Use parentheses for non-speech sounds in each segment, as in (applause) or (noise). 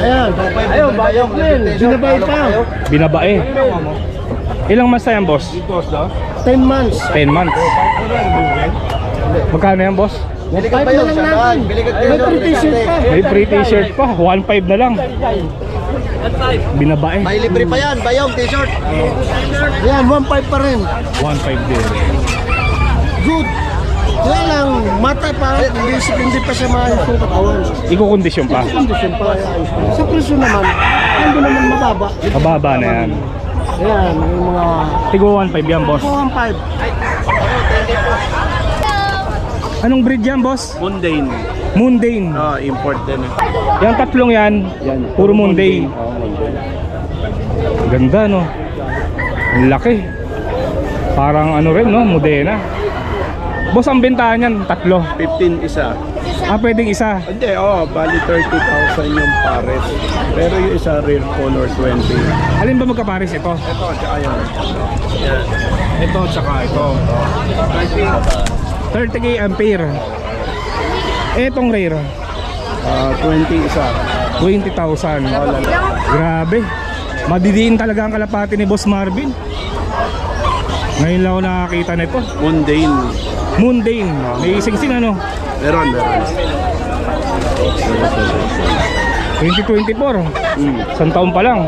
Ayan. Ayun, bayok din. Binabay pa. Binabae. Ilang months na yan, boss? 10 months. 10 months. Magkano yan, boss? Bili ka ba lang natin. May free t-shirt pa. May free t-shirt pa. 1.5 na lang. Binabae. May libre pa yan, bayong t-shirt. Ayan, 1.5 pa rin. 1.5 din. Good. Kaya lang, mata pa. Hindi, hindi pa siya maayos yung katawan. Iko-condition pa. Condition pa. ayos pa. Sa presyo naman, hindi naman mababa. Mababa na yan. Ayan, yung mga Tigo 1.5 yan, boss. 4.5. Anong breed yan, boss? Mundane. Mundane. Ah, import din. Yung tatlong yan, puro Mundane. Ganda, no? Ang laki. Parang ano rin, no? Modena. Boss, ang bentahan yan, tatlo. 15 isa. Ah, pwedeng isa. Hindi, oh, bali 30,000 yung pares. Pero yung isa rare color 20. Alin ba magkapares ito? Ito, tsaka yun. Yan. Ito, tsaka ito. 30k ampere. Etong rare, Ah, 20 isa. 20,000. Grabe. Madidiin talaga ang kalapati ni Boss Marvin. Ngayon lang ako nakakita nito. Mundane. Mundane. May sing-sing ano? Meron, meron. 2024. Mm. Isang taon pa lang.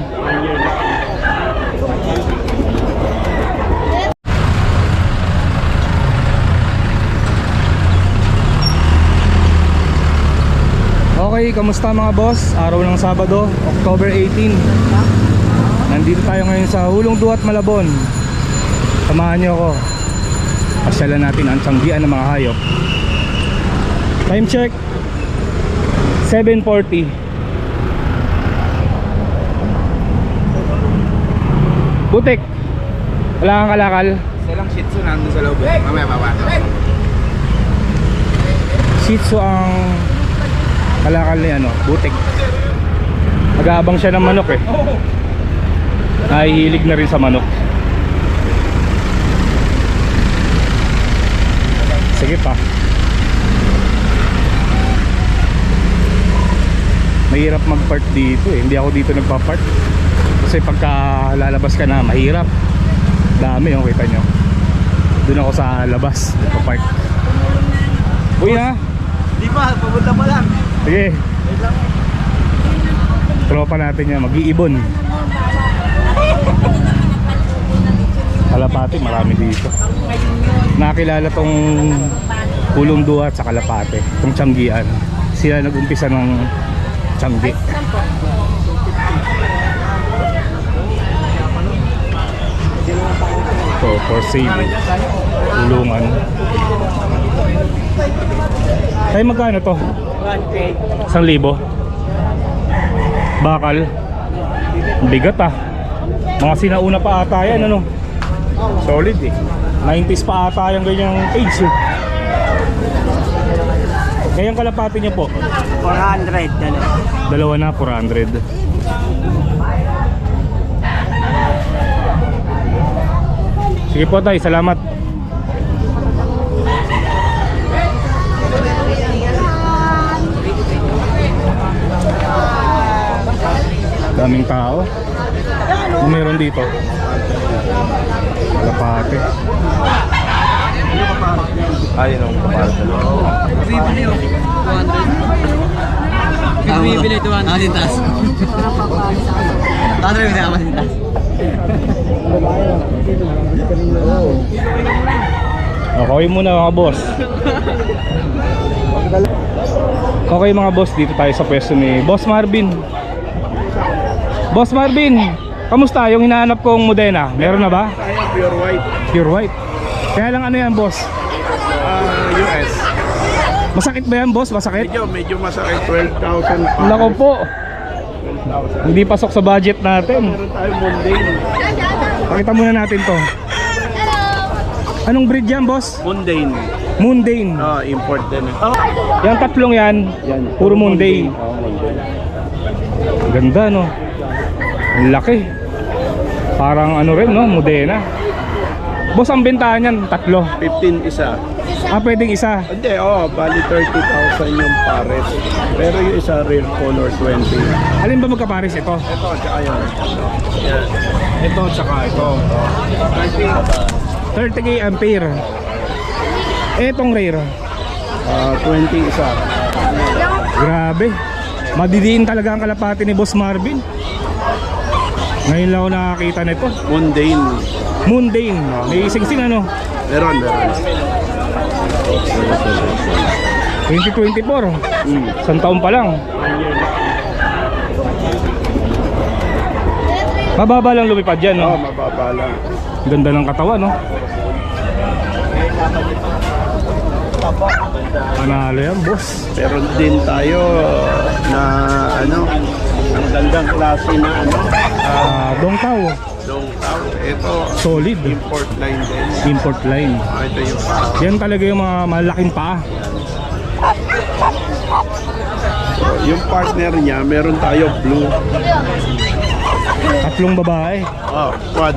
Okay, kamusta mga boss? Araw ng Sabado, October 18. Nandito tayo ngayon sa Hulong Duat, Malabon. Samahan niyo ako. Pasyalan natin ang tiyanggian ng mga hayop. Time check. 7.40. Butik. Wala kang kalakal. Silang shih tzu nandun sa loob. Mamaya, mamaya. Shih Tzu ang kalakal ni ano, butik. Mag-aabang siya ng manok eh. Nahihilig na rin sa manok. Sige pa. Mahirap mag-park dito eh. Hindi ako dito nagpa-park. Kasi pagka lalabas ka na, mahirap. Dami yung kita nyo. Doon ako sa labas, nagpa-park. Uy na! Di ba? Papunta pa lang. Sige. Tropa natin yan, mag-iibon. Kalapati, marami dito. Nakilala tong Pulong Duat sa Kalapate, tong Tianggian. Sila nag-umpisa ng Tianggi. Ito, for sale. Tulungan. Ay, magkano to? Isang libo. Bakal. Bigat ah. Mga sinauna pa ata yan ano. Solid eh. 90s pa ata yung ganyang age eh. Kayang kalapati niyo po. 400. Dali. Dalawa na, 400. Sige po tay, salamat. Daming tao. Ano meron dito? Kalapate. Ayun ang kapal Bibili ito ang asintas. Tatry mo sa asintas. Okay muna mga boss. Okay mga boss, dito tayo sa pwesto ni Boss Marvin. Boss Marvin, kamusta yung hinahanap kong Modena? Meron na ba? Ayun, pure white. Pure white. Kaya lang ano yan boss? Ah, US. Masakit ba yan boss? Masakit? Medyo, medyo masakit. 12,000 pa. Nako po. Hindi pasok sa budget natin. Meron tayong mundane. Pakita muna natin to. Anong breed yan boss? Mundane. Mundane. Ah, import din. Yung tatlong yan, puro Mundane. Ganda no. Ang laki. Parang ano rin no, Modena. Boss, ang bentahan niyan, tatlo. 15 isa. Ah, pwedeng isa. Hindi, oh, bali 30,000 yung pares. Pero yung isa rare color 20. Alin ba magkapares ito? Ito, tsaka yun. Yan. Ito, tsaka ito. 30k ampere. Etong rare. Ah, 20 isa. Grabe. Madidiin talaga ang kalapati ni Boss Marvin. Ngayon lang ako nakakita nito. Mundane. Mundane. May sing-sing ano? Meron, meron. 2024. Hmm. Isang taon pa lang. Mababa lang lumipad yan, Oh, no? mababa lang. Ganda ng katawan, no? Panalo yan, boss. Pero din tayo na ano, ang gandang klase na ano, Ah, Dongtao. long tao. Ito, Solid. import line din. Import line. Ah, ito yung Yan talaga yung mga malaking paa. So, yung partner niya, meron tayo blue. Tatlong babae. Oh, quad.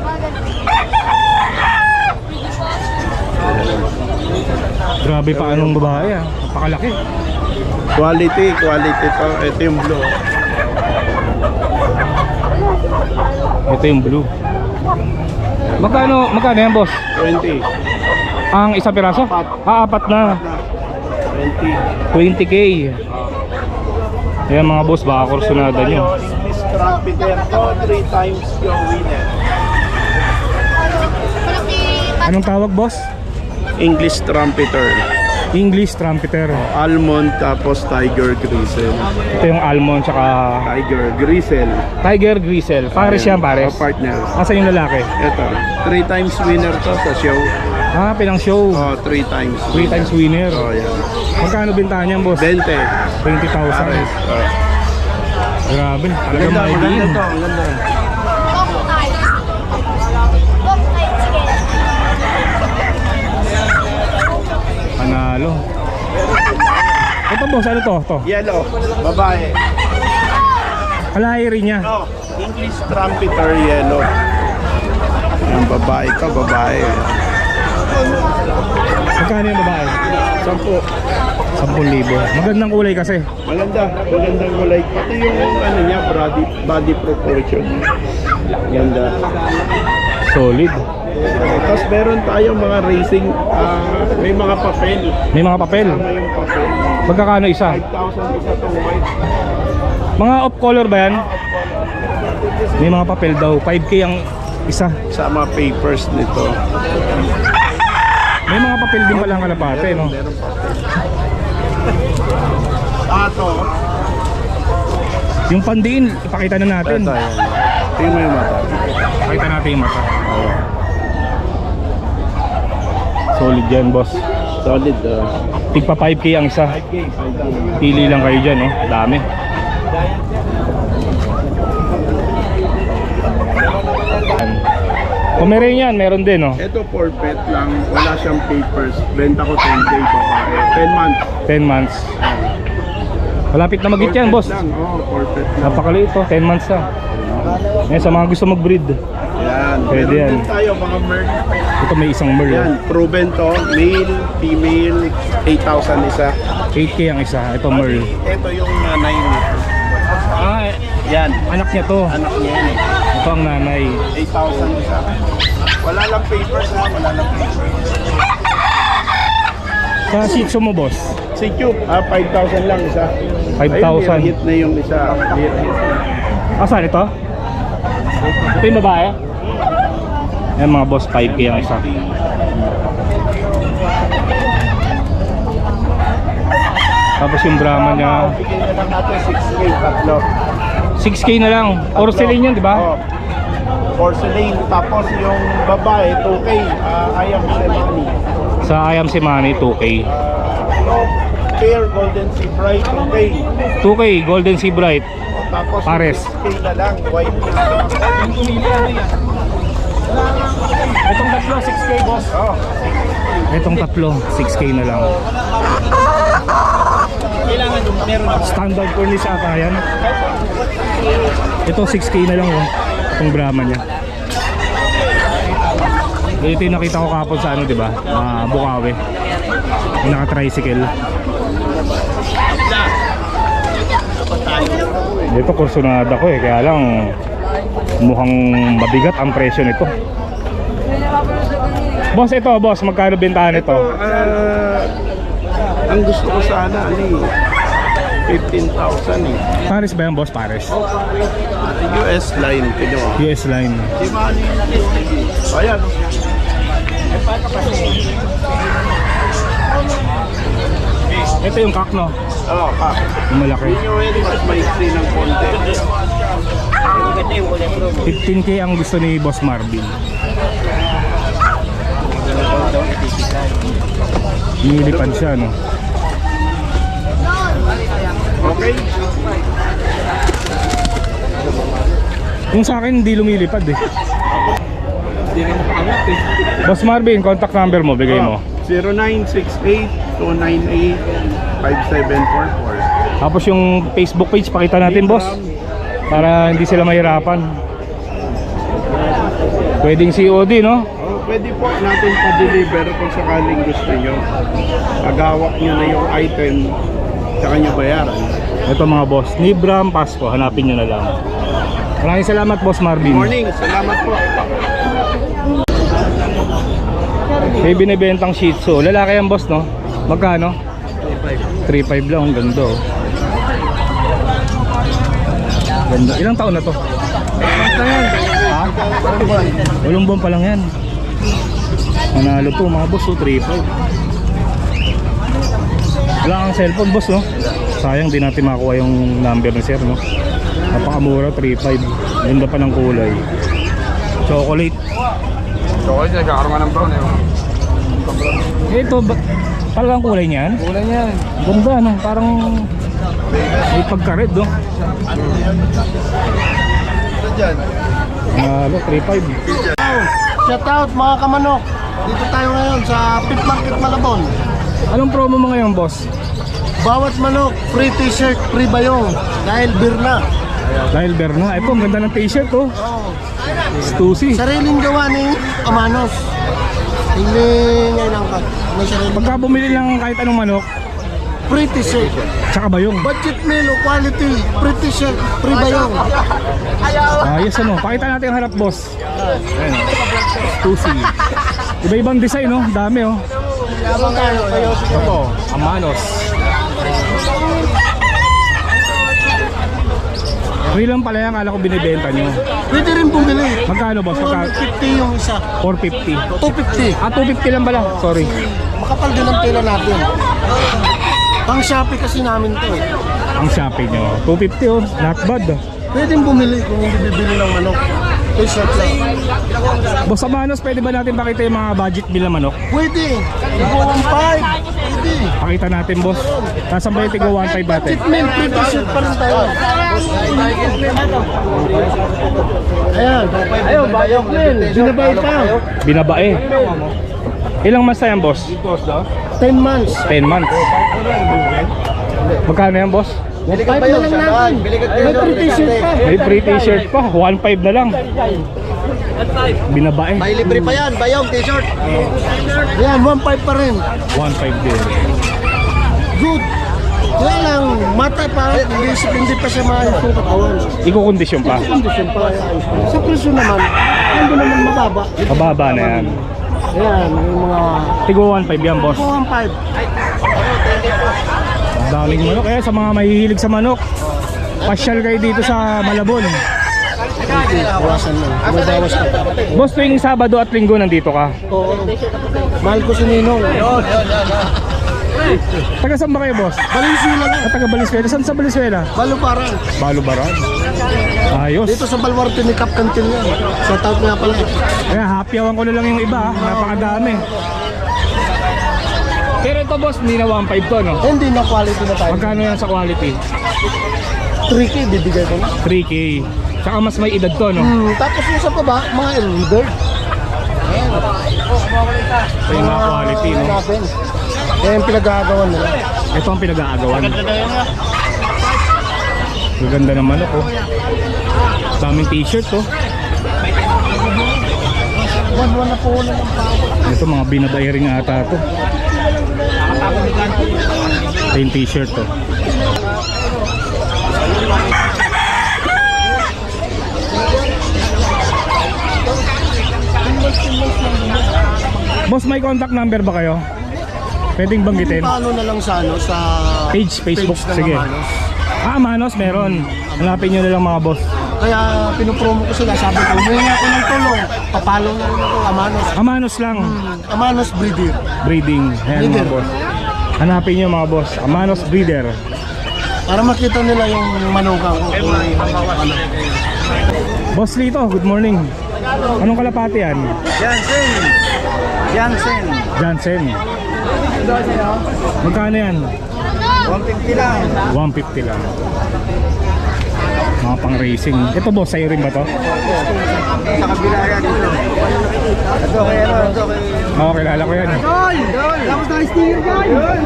Grabe pa anong babae ah. Napakalaki. Quality, quality to. Ito yung blue. Ito yung blue. Magkano, magkano yan, boss? 20. Ang isa piraso? Ah, apat na. 20. 20k. Ayan mga boss, baka kursunada nyo. English trumpeter to, 3 times yung winner. Anong tawag boss? English trumpeter. English trumpeter. Almond tapos tiger grisel. Ito yung almond tsaka Tiger grisel. tiger grisel. Pares yan pares. Oh, partner. Asa yung lalaki? Ito. 3 times winner to sa show. Ah, pinang show. Oh, 3 times. 3 times winner. Oh, yan. Magkano bintahan niyan boss? 20. 20,000. Pares. Oh. Grabe. Talagang Ganda, maganda maidiin. to. Ang ganda. Panalo. Ito boss, ano to? To. Yellow. Babae. Kalahi rin niya. No. English trumpeter yellow. Yung babae to, babae. Magkano yung babae? Sampu. 10,000. Magandang kulay kasi. Maganda. Magandang kulay. Pati yung ano niya, body, body proportion. Ganda. Solid. Tapos meron tayo mga racing, ah, may mga papel. May mga papel. Tama yung papel. Magkakano isa? 5,000 isa tong white. Mga off color ba yan? May mga papel daw. 5k ang isa. Sa mga papers nito. May mga papel din pala ang kalapate, no? Meron papel. Ato. Yung pandiin, ipakita na natin. Ito, yan. Tingnan mo yung mata. Pakita natin yung mata. Solid yan, boss. Solid. Uh, Tigpa 5k ang isa. 5K, 5K. Pili lang kayo dyan, no? Dami. Yan. Pomeranian, meron din, no? Ito for pet lang. Wala siyang papers. Benta ko 10K babae. 10 months. 10 months. Malapit na mag-hit yan, boss. lang. Oh, for pet lang. Napakaliit to, 10 months na. Yan, sa mga gusto mag-breed. Yan. Pwede Meron yan. din tayo mga merch. Ito may isang merl. Yan. Proven to. Male, female, 8,000 isa. 8k ang isa. Ito merl. Ito yung nanay nito. Ah, eh, Yan. anak niya to. Anak niya yan. Ito ang nanay. 8,000 isa. Wala lang papers ha. Wala lang papers. Sa Shih Tzu mo, boss. Si Cube, ah, 5,000 lang isa. 5,000. Ayun, hit na yung isa. Hit, hit. Asan ito? Ito yung babae? Yan mga boss, 5k ang isa. Tapos yung Brahma niya, Bigyan na lang natin 6K tatlo. 6k na lang. Porcelain yan, di ba? Porcelain. Tapos yung babae, 2K. Uh, ayam Semani. Sa Ayam Simani, 2k. Uh, pair Golden Sea Bright, 2K. 2k, Golden Sea Bright. Tapos Pares. 6K na lang. White. Itong tatlo, 6k boss. Oh. Itong tatlo, 6k na lang. Standard cornice ata yan. Ito 6k na lang oh. Itong Brahma niya. Ito yung nakita ko kapon sa ano, di ba? Ah, Bukawi. Yung naka-tricycle. Dito kursunada ko eh, kaya lang mukhang mabigat ang presyo nito. Boss, ito, boss, magkano bentahan ito? Ah, ang gusto ko sana, ano eh, 15,000 eh. Paris ba yan, boss? Paris. US line, kinuha. US line. Di ba ano Ayan. Ito yung kak, no? Oo, ka. Yung malaki. Yung rin, mas maiksi ng konti. 15k ang gusto ni Boss Marvin. Nilipad siya, no? Okay? Kung sa akin, hindi lumilipad eh. Boss Marvin, contact number mo, bigay mo. 0968-298-5744. Tapos yung Facebook page, pakita natin, boss. Para hindi sila mahirapan. Pwedeng COD, no? Oh, pwede po natin pa-deliver kung sakaling gusto nyo. Pagawak nyo na yung item, tsaka nyo bayaran. Ito mga boss, Nibram Pasco, hanapin nyo na lang. Maraming salamat, Boss Marvin. Morning, salamat po. May binibentang Shih Tzu. Lalaki yan, boss, no? Magkano? 3.5 lang, ang ganda, oh. Ganda. Ilang taon na to? Ha? Walong buwan pa lang yan. Manalo to, mga boss, oh, 3.5. Wala kang cellphone, boss, no? Sayang, di natin makuha yung number ni sir, no? Napakamura, 3.5. Ganda pa ng kulay. Chocolate. Okay, nagkakaroon ka ng brown eh. Ito, ba, talagang kulay niyan? Kulay niya. Ganda, no? Parang may pagka-red, no? Ito dyan. Nalo, 3.5. Shout out mga kamanok. Dito tayo ngayon sa Pit Market Malabon. Anong promo mo ngayon, boss? Bawat manok, free t-shirt, free bayong. Dahil beer na. Dahil Berna, ito, ang ganda ng t-shirt, oh. Oh. Stussy. Sariling gawa ni Amanos. Hindi ngayon ang kat. May sariling Pagka bumili lang kahit anong manok, free t-shirt. tsaka bayong. Budget meal quality, free t-shirt, free bayong. Ayos, ano? Pakita natin ang harap, boss. Ayan. Stussy. Iba-ibang design, no? Dami, oh. Ito, Amanos. Free lang pala yan, akala ko binibenta nyo. Pwede rin bumili. Magkano, boss? Magkano? 250 yung isa. 450. 250. Ah, 250 lang pala. Sorry. Makapal din ang tela natin. Pang Shopee kasi namin to eh. Ang Shopee nyo. 250 oh. Not bad. ah. Pwede bumili kung hindi bibili ng manok. T-shirt lang. Boss Amanos, pwede ba natin pakita yung mga budget bill na manok? Pwede. Igo 1.5. Pakita natin, boss. Nasaan ba yung tigo 1.5 natin? Pa rin tayo. Ayan. Ayun, bayok meal. Binabay pa. Binabae. Ilang months na yan, boss? 10 months. 10 months. Magkano yan, boss? 1.5 na lang natin. May free t-shirt pa. May free t-shirt pa. 1.5 na lang. Binabae. May libre pa yan, bayong t-shirt. Yan, 1.5 pa rin. 1.5 din. Good. Kaya lang, mata pa, hindi, hindi pa siya maayos yung katawan. Iko-condition pa. Kondisyon pa. Sa presyo naman, hindi naman mababa. Mababa na yan. Ayan, yung mga Tigo 1.5 yan, boss. 4.5. Ang daming manok. Kaya sa mga mahihilig sa manok, pasyal kayo dito sa Malabon. Bawasan lang. Mabawas ka. Boss, tuwing Sabado at Linggo nandito ka. Oo. Mahal ko si Ninong. Taga saan ba kayo, boss? Valenzuela lang. At taga Valenzuela. Saan sa Valenzuela? Baluparan. Balubaran. Ayos. Dito sa Balwarte ni Cap Cantil yan. Shout out nga pala. Kaya happy awan ko na lang yung iba. ah. Napakadami. Pero ito, boss, hindi na 1.5 to, no? Hindi na quality na tayo. Magkano yan sa quality? 3K bibigay ko na. 3K. Tsaka mas may edad to, no? Hmm, tapos yung sa baba, mga elder. Ito yung mga quality, no? Natin. Kaya yung pinag-aagawan nila. Ito ang pinag-aagawan. Gaganda ng manok, oh. Daming t-shirt, oh. Buwan-buwan na po na ng. Ito mga binabayaring ata to. Ito yung t-shirt to. Boss, may contact number ba kayo? Pwedeng banggitin? Paano na lang sa ano, sa Page, Facebook, ng sige. Amanos. Ah, Manos, meron. Hanapin nyo na lang mga boss. Kaya pinopromo ko sila, sabi ko, humingi ako ng tulong. Papalo na rin ako, Amanos. Amanos lang. Amanos Breeder. Breeding. Ayan mga Breeder. boss. Hanapin nyo mga boss. Amanos Breeder. Para makita nila yung manugang ko. Boss Lito, good morning. Anong kalapati yan? Jansen! Jansen! Jansen. Magkano yan? 150 lang. 150 lang. Mga pang racing. Ito boss, sa'yo rin ba to? Sa kabila yan dito. Ito kay ano, ito kay... Oo, kilala ko yan. Dol! Dol! Tapos na sticker dyan!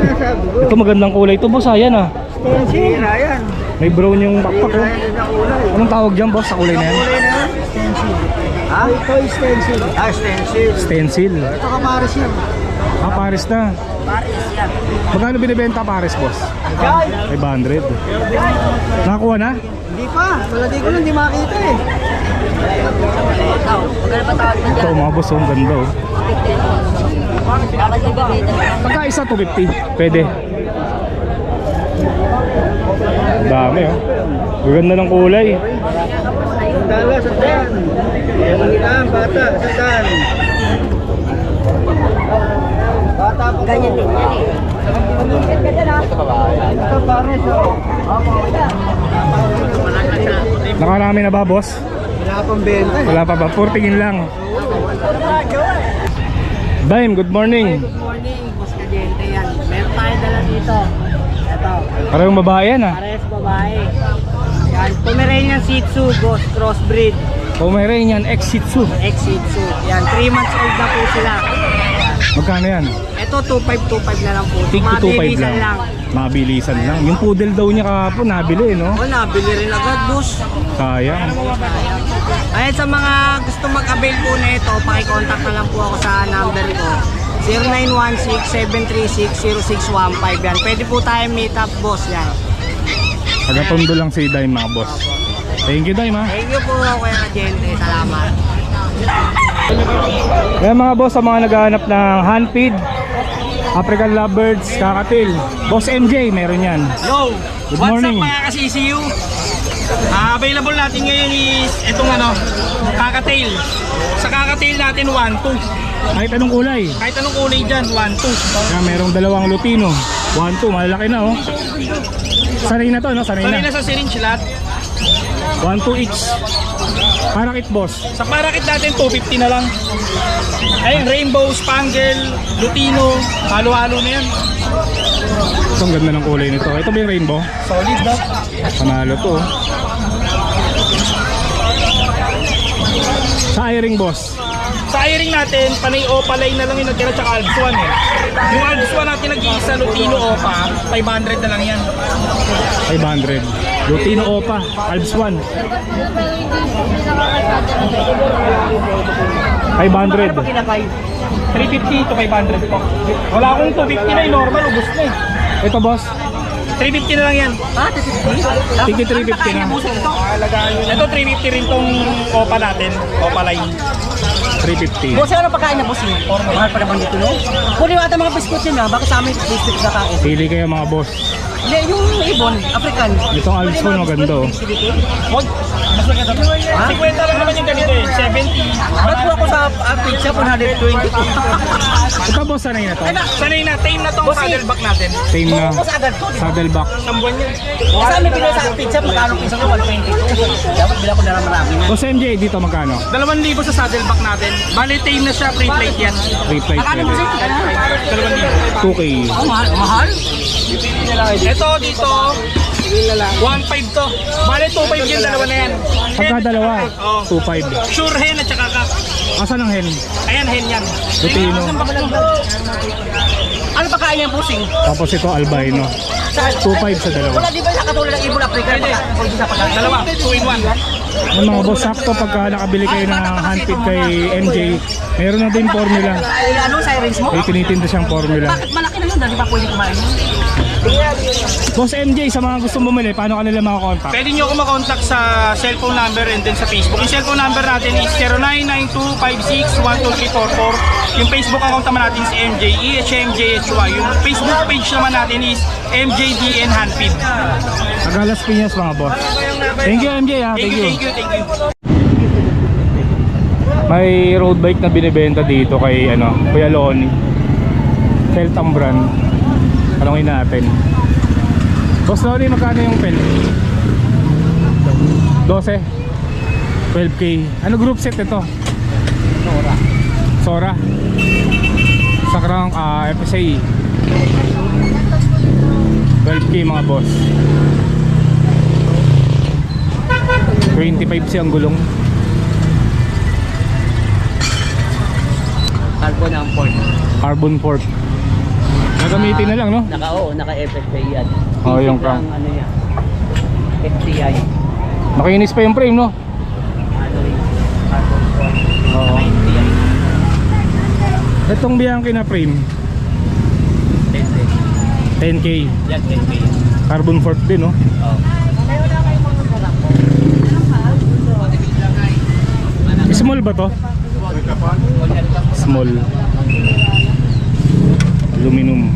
Ito magandang kulay ito boss, ayan ah. Sira yan. May brown yung backpack oh. Anong tawag dyan boss sa kulay na yan? Kulay na yan? Ha? Ito is stencil. Ah, stencil. Stencil. Ito ka Paris yan. Ah, Paris na. Magkano binibenta Paris boss? 500. Nakakuha na? Hindi pa. Malagay ko lang, hindi makita eh. Ito mga boss, oh, ang ganda oh. Pagka isa 250, pwede. Dami oh. Gaganda ng kulay. Dala, sandaan. Yan, bata, sandaan. Bata po. Ganyan din yan eh. Ito pares oh. Nakarami na ba boss? Wala pang benta eh. Wala pa ba? 4 tingin lang. Dime, good morning. Good morning, Boss Kadente yan. Meron tayo dala dito. Ito, Parang babae yan ah. pares babae. Yan, Pomeranian Shih Tzu, Boss Crossbreed, Pomeranian X Shih Tzu. ex Shih. Yan, 3 months old na po sila. Magkano yan? Ito, 2.525 na lang po. Tig to 2.5 Mabilisan lang. Mabilisan lang. Yung poodle daw niya kahapon, nabili no? O, nabili rin agad, boss. Sayang. Ayan, sa mga gusto mag-avail po na ito, pakicontact na lang po ako sa number ko. 0916-736-0615 yan. Pwede po tayo meet up, boss yan. Tagatondo lang si Dime mga boss. Thank you Dime ha. Thank you po, Kuya Kadente. Salamat. Kaya mga boss, sa mga naghahanap ng handfeed, African lovebirds, kakatil. Boss MJ, meron yan. Yo! Good What's morning. up mga ka-CCU? Ah, available natin ngayon is itong ano, kakatail. Sa kakatail natin 1-2. Kahit anong kulay. Kahit anong kulay dyan, 1-2. Kaya merong dalawang lutino. 1, 2, malaki na oh. Sanay na to, no? Sanay Sanay na. na sa syringe lahat. 1, 2 each. Parakit boss. Sa parakit natin, 250 na lang. Ayun, rainbow, spangle, lutino, halo-halo na yan. Ito ang ganda ng kulay nito. Ito ba yung rainbow? Solid na. Panalo to. Sa iring boss. Sa iring natin, panay opalay na lang yung natira tsaka Alps 1 eh. Yung Alps 1 natin nag-iisa, lutino opa, 500 na lang yan. 500. Lutino Opa, Alps 1. 500. 350 to 500 po. Wala akong 250 na, eh, normal, ubus na eh. Ito boss, 350 na lang yan. tiki 350 na. Ito 350 rin tong Opa natin, Opa line. 350. Boss, ano pagkain na boss yun? Or mahal pa naman dito, no? Kunin mo ata mga biscuit yun, ha? Baka sa amin, biscuit na kain. Pili kayo mga boss. Hindi, yung ibon, African. Itong Alps 1 maganda oh. Wag, mas maganda to. 50 lang naman yung ganito eh, 70. Ba't po ako sa uh, pizza 120 po? Ito boss, sanay na to. Sanay na, tame na tong saddleback natin. Same na. Saddleback. Isang buwan yan. Sa amin, pinag sa pizza, magkano pizza ko? 122. Dapat bila ko na lang marami na. Boss MJ, dito magkano? 2,000 sa saddleback natin. Bali, tame na siya, pre-plate yan. Free mo pwede. sir, 2,000. 2K. Oh, mahal. Mahal? Ito dito, 1.5 to. Bali, 2.5 yung dalawa na yan. Pagka dalawa, Oo. 2.5. Sure hen at saka kak. Asan ang hen? Ayan, hen yan. Lutino. Ano pa kaya yung busing? Tapos ito albino. Sa, 2.5 sa dalawa. Wala di ba sa katulad ng ibon sa pagkain. Dalawa, 2 in 1. Yung mga boss, sakto pagka nakabili kayo ng handpick kay MJ, meron na din formula. Ay, ano, sirens mo? May tinitinda siyang formula. Bakit malaki na yun? Dali ba pwede kumain? Boss MJ, sa mga gusto bumili, paano kanila makakontakt? Pwede nyo ako makontak sa cellphone number and then sa Facebook. Yung cellphone number natin is 0992561244. Yung Facebook account naman natin is MJ, EHMJHY. Yung Facebook page naman natin is MJDN Handpid. Agalas Piñas mga boss. Thank you MJ ha, Thank you, thank you, thank you. May road bike na binibenta dito kay ano, Kuya Loni. Feltam brand. Tanungin natin. Boss Loni, magkano yung pel? 12. 12k. Ano group set ito? Sora. Sora. Sa crank ah, FSA. 12k mga boss. 25 siyang gulong. Carbon ang port. Carbon port. Gagamitin na lang, no? Naka, oo, naka-FFA yan. Oo, yung Basic lang, crank. ano yan. FTI. Makinis pa yung frame, no? Ano rin. Carbon port. Oo. Naka-FTI. Itong Bianchi na frame, 10 10k. Yan, 10K. Carbon port din, no? Oo. Small ba to? Small. Aluminum.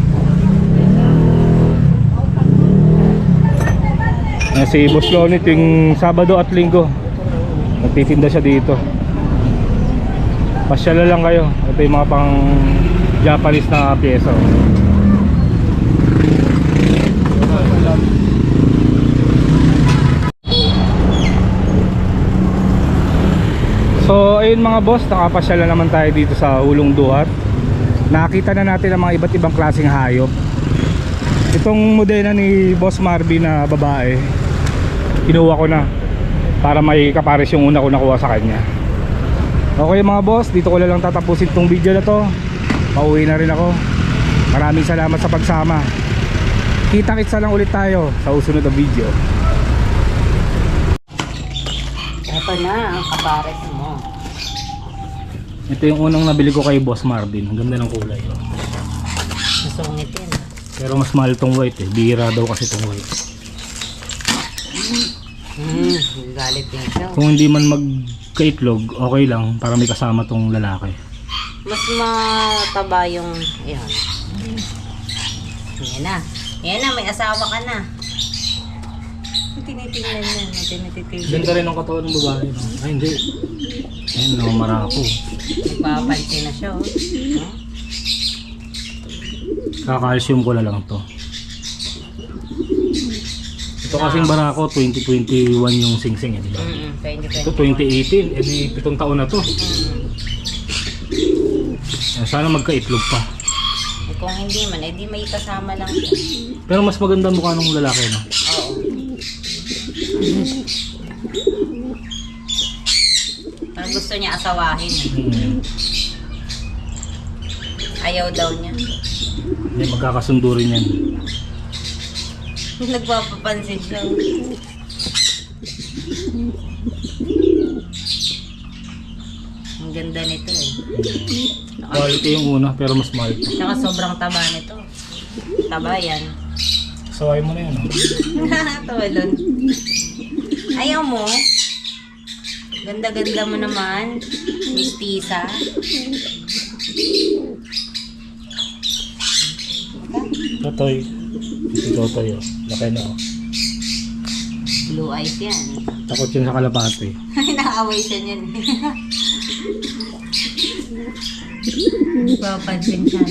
Na si Boss Lonnie tuwing Sabado at Linggo. Nagtitinda siya dito. Pasyala lang kayo. Ito yung mga pang Japanese na pyesa. So ayun mga boss, nakapasyala naman tayo dito sa Ulong Duhat. Nakita na natin ang mga iba't ibang klaseng hayop. Itong modena ni Boss Marvin na babae, kinuha ko na para may kapares yung una ko nakuha sa kanya. Okay mga boss, dito ko lang tatapusin tong video na to. Pauwi na rin ako. Maraming salamat sa pagsama. Kita-kitsa lang ulit tayo sa usunod na video. Ito na ang kapares mo. Ito yung unang nabili ko kay Boss Marvin. Ang ganda ng kulay. oh. Susungitin. Pero mas mahal tong white eh. Bihira daw kasi tong white. Hmm, galit din siya. Kung hindi man magkaitlog, okay lang para may kasama tong lalaki. Mas mataba yung, yan. Yan na. Yan na, may asawa ka na. Tinitingnan niya, tinititigil. Ganda rin ang katawan ng babae. No? Ay hindi. Ayun, namamara ako. Nagpapansin na siya, oh. No? Kaka-calcium ko na lang to. Ito kasing barako, 2021 yung singsing eh, di ba? Mm-mm, Ito 2020. 2018, edi pitong taon na to. Mm. Eh, Sana magkaitlog pa. Eh, kung hindi man, eh di may kasama lang siya. Pero mas maganda mukha ng lalaki, no? Oo. Parang gusto niya asawahin. eh. Ayaw daw niya. Hindi, magkakasundo rin yan. Nagpapapansin siya. Ang ganda nito eh. Quality yung una, pero mas mahal to. Tsaka sobrang taba nito. Taba yan. Saway mo na yun, (laughs) no? Tulon. Ayaw mo? Ganda-ganda mo naman. Mistisa. Totoy. Si Totoy, oh. Laki na, oh. Blue eyes yan. Takot yun sa kalapate. (laughs) Nakaaway siya niyan. Papansin siya.